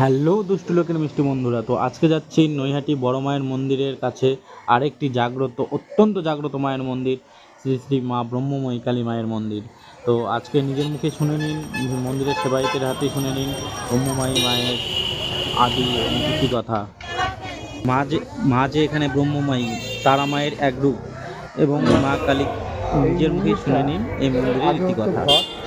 Hello দুষ্টু লোকের মিষ্টি বন্ধুরা তো আজকে যাচ্ছি নৈহাটি বড় মায়ের মন্দিরের কাছে। আরেকটি জাগ্রত অত্যন্ত জাগ্রত মায়ের মন্দির শ্রী শ্রী মা ব্রহ্মময়ী কালী মায়ের মন্দির। তো আজকে নিজের মুখে শুনে নিন মন্দিরের সেবায়িতের হাতেই শুনে নিন ব্রহ্মময়ী মায়ের আদি নীতি কথা। মা যে মা যে এখানে ব্রহ্মময়ী তারা মায়ের এক রূপ এবং মা কালী নিজের মুখেই শুনে নিন এই মন্দিরের কথা।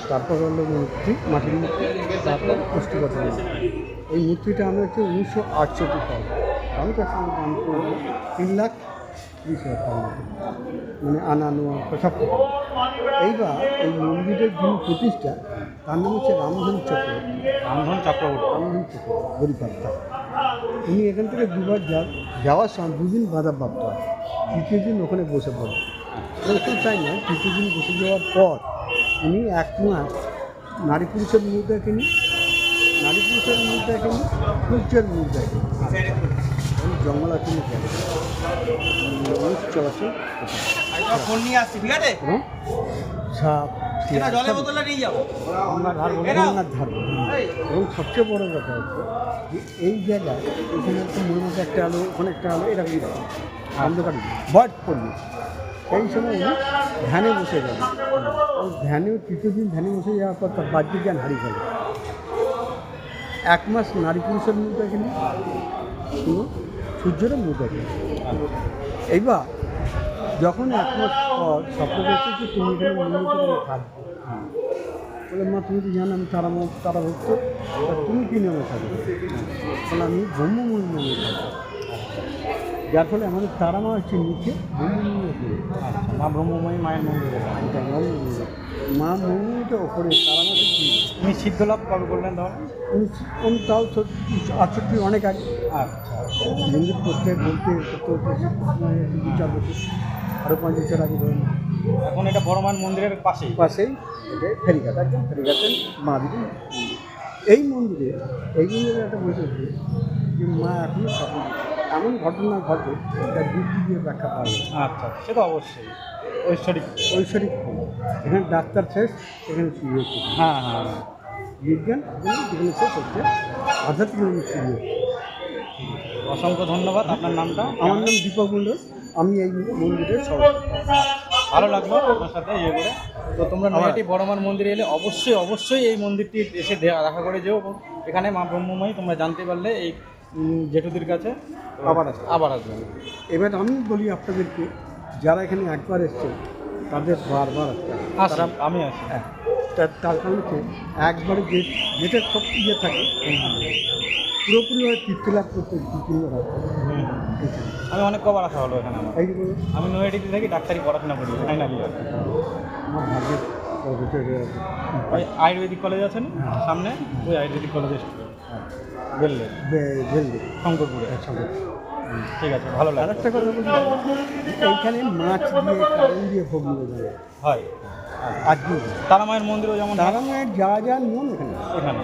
তারপর হলো মূর্তি মাটির মূর্তি তারপর পুষ্টিগত মূর্তি। এই মূর্তিটা আমরা হচ্ছে উনিশশো আটষট্টি সাল আমি তার সঙ্গে দাম করব। তিন লাখ বিশ হাজার টাকা মানে আনা নেওয়া সব এইবার এই মন্দিরের যিনি প্রতিষ্ঠা তার নাম হচ্ছে রামধন চক্রবর্তী। রামধন চক্রবর্তী। রামধন চক্রবর্তী গরিবাপ্তা উনি এখান থেকে দুবার যা- যাওয়ার সময় দুদিন বাধা প্রাপ্ত হয়। তৃতীয় দিন ওখানে বসে পড়ে। এরকম তাই না তৃতীয় দিন বসে যাওয়ার পর উনি এক মাস নারী পুরুষের মুখ দেখেনি নারী পুরুষের মুখ দেখেনি সূর্যের মুখ দেখেনি। জঙ্গল আছে চলাচল নিয়ে আসছি আছে? এবং সাপ যাব। গঙ্গার সবচেয়ে বড় কথা হচ্ছে যে এই জায়গায় এখানে একটা মনে একটা আলো ওখানে একটা আলো এরকম অন্ধকার বট পড়বে। সেই সময় উনি ধ্যানে বসে গেলেন। ওই ধ্যানে তৃতীয় দিন ধ্যানে বসে যাওয়ার পর তার বাহ্যিক জ্ঞান হারিয়ে গেল। এক মাস নারী পুরুষের মুখ দেখেনি। শুধু সূর্যেরও মুখ দেখেনি। এইবার যখন এক মাস পর স্বপ্ন দেখছে যে তুমি এখানে মন্দিরে বলে, মা, তুমি তো জানো আমি তারা তারা ভক্ত। তুমি কি নামে থাকবে? বলে, আমি ব্রহ্মমূল নামে থাকব। যার ফলে আমাদের তারা মা হচ্ছে নিচে মা ব্রহ্মময়ী, মায়ের মন্দিরে। মা ব্রহ্মমূলটা ওপরে তারা মা হচ্ছে নিচে। সিদ্ধ লাভ কবে করলেন তাহলে? উনি উনি তাও আটষট্টি অনেক আগে। আচ্ছা। মন্দির করতে বলতে দু চার বছর আরও পাঁচ বছর আগে ধরুন। এখন এটা বড় মায়ের মন্দিরের পাশেই। পাশেই ফেরিঘাট একদম ফেরিঘাটের মা দিদি এই মন্দিরে এই মন্দিরে একটা বৈশিষ্ট্য যে মা এখনও স্বপ্ন এমন ঘটনা ঘটে তার যুক্তি দিয়ে ব্যাখ্যা যায় আচ্ছা সে তো অবশ্যই। ঐশ্বরিক। ঐশ্বরিক। এখানে ডাক্তার শেষ এখানে হচ্ছে হ্যাঁ হ্যাঁ হ্যাঁ। বিজ্ঞান যেখানে শেষ হচ্ছে আধ্যাত্মিক হচ্ছে। অসংখ্য ধন্যবাদ আপনার নামটা। আমার নাম দীপক মণ্ডল আমি এই মন্দিরের সভাপতি ভালো লাগল আপনার সাথে ইয়ে করে। তো তোমরা নৈহাটি বড়মার মন্দিরে এলে অবশ্যই অবশ্যই এই মন্দিরটি এসে দেখা করে যেও। এখানে মা ব্রহ্মময়ী তোমরা জানতে পারলে এই জেঠুদির কাছে আবার আসবে। আবার আসবেন এবার আমি বলি আপনাদেরকে যারা এখানে একবার এসছে তাদের বারবার আসতে তারা আমি আসি হ্যাঁ, তার কারণ হচ্ছে একবারে যে যেটা সব ইয়ে থাকে পুরোপুরিভাবে তৃপ্তি লাভ করতে। আমি অনেক কবার আসা হলো এখানে আমার। আমি নৈহাটিতে থাকি ডাক্তারি পড়াশোনা করি ফাইনাল আমার ভাগ্যের হয়ে। ওই আয়ুর্বেদিক কলেজ আছে না সামনে? ওই আয়ুর্বেদিক কলেজে বেললে। বে- ভেলদি শঙ্করপুরে। একসঙ্গে ঠিক আছে ভালো লাগে একটা কথা বলি এইখানে মাছ দিয়ে কারণ দিয়ে ভোগ নিয়ে যাবে হয়। আজকে তারা মায়ের মন্দিরও যেমন তারা মায়ের যা যা নিয়ম এখানে। এখানে।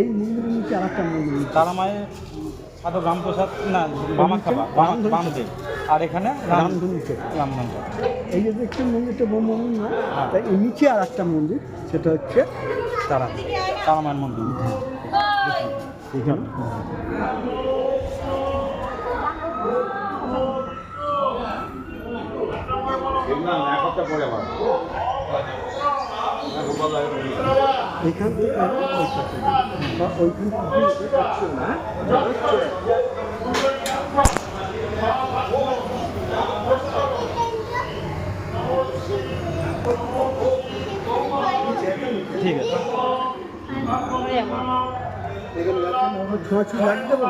এই মন্দিরের নিচে আর একটা মন্দির আছে। তারা মায়ের সাধু রামপ্রসাদ না বামা খাবা রামধনু বামদেব আর এখানে রাম রামধনু চোখ রামধনু। এই যে দেখছেন মন্দিরটা ব্রহ্মমন্দির না তাই এর নিচে আর একটা মন্দির সেটা হচ্ছে তারা তারা মায়ের মন্দির এখানে এখান থেকে বা ওইখান থেকে না? ঠিক আছে। লাগিয়ে দেবো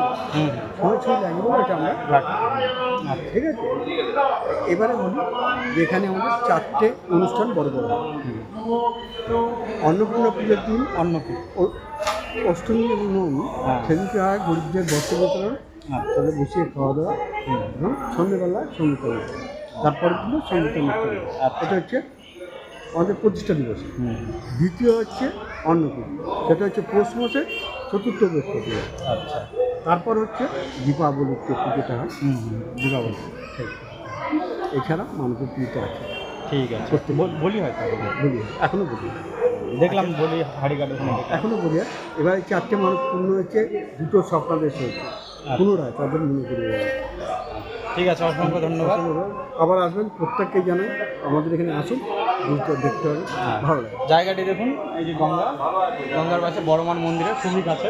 লাগিয়ে দেবো এটা আমরা। আচ্ছা, ঠিক আছে। এবারে বলি যেখানে আমাদের চারটে অনুষ্ঠান বড় বড়। অন্নপূর্ণা পুজোর দিন অন্নকূট ও- অষ্টমী এবং নবমী হ্যাঁ। সেদিনকে হয় গরিবদের বস্ত্র বিতরণ আচ্ছা তাদের বসিয়ে খাওয়া দাওয়া এবং সন্ধ্যেবেলা সংগীত অনুষ্ঠান তারপরে কিন্তু সংগীত অনুষ্ঠান আচ্ছা। এটা হচ্ছে আমাদের প্রতিষ্ঠা দিবস। হুম। দ্বিতীয় হচ্ছে অন্নকূট সেটা হচ্ছে পৌষ মাসের চতুর্থ বৃহস্পতিবার। আচ্ছা। তারপর হচ্ছে দীপাবলিতে পুজোটা হয় দীপাবলি। ঠিক এছাড়া মানুষের পুজোটা আছে। ঠিক আছে। বল- বলি হয় তাহলে? বলি এখনও বলি দেখলাম বলি হাড়িঘাট ওখানে এখনও এখনও বলি আর, এবার চারটে মানুষ পূর্ণ হয়েছে দুটো স্বপ্নাদেশ হয়েছে। পুনরায় তাদের মনে করি ঠিক আছে অসংখ্য ধন্যবাদ। আবার আসবেন প্রত্যেককে জানাই আমাদের এখানে আসুন বুঝতে দেখতে হবে। ভালো লাগে। জায়গাটি দেখুন এই যে গঙ্গা। গঙ্গার পাশে বড়মান মন্দিরের খুবই কাছে।